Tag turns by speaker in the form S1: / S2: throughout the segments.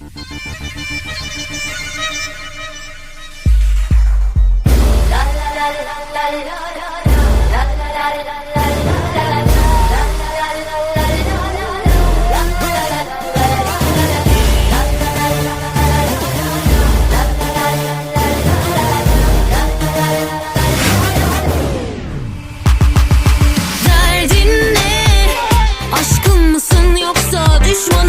S1: Derdin ne? Aşkın mısın yoksa düşman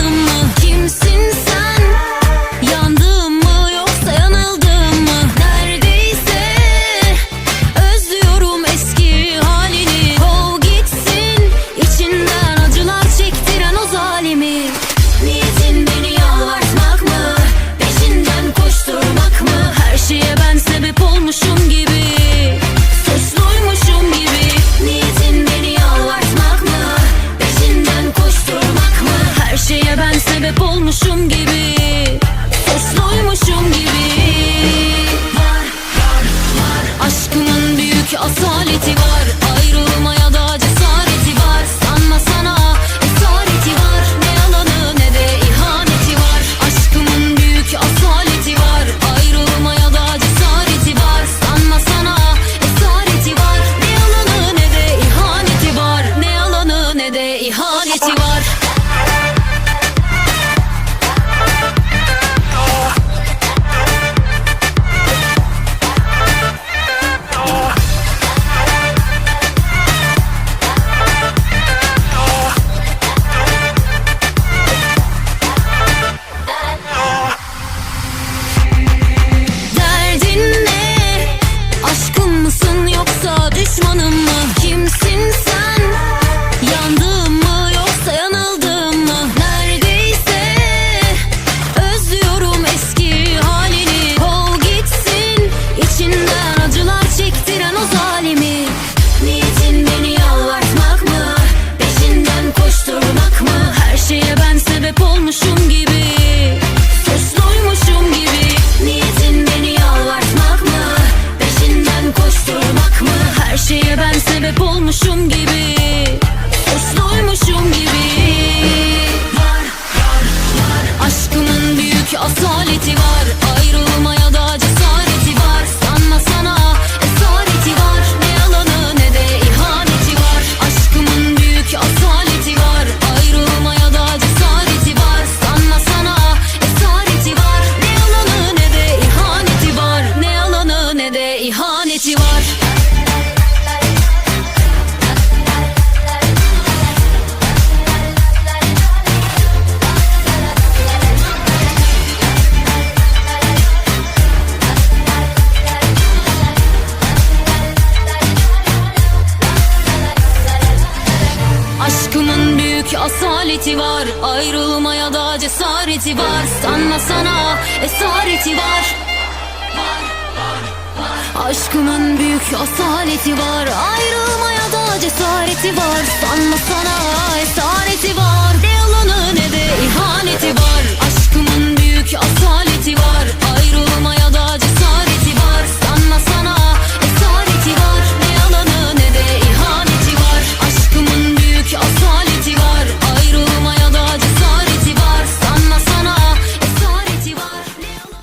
S1: sebep olmuşum gibi Suçluymuşum gibi. Var, var, var. Aşkımın büyük asaleti var. Ayrılmaya da cesareti var. Sanma sana esareti var. Ne yalanı ne de ihaneti var. Aşkımın büyük asaleti var. Ayrılmaya da cesareti var. Sanma sana esareti var. Ne yalanı ne de ihaneti var. Ne yalanı ne de ihaneti var. asaleti var Ayrılmaya da cesareti var. Sana sana esareti var. Aşkımın büyük asaleti var Ayrılmaya da cesareti var. Sanma sana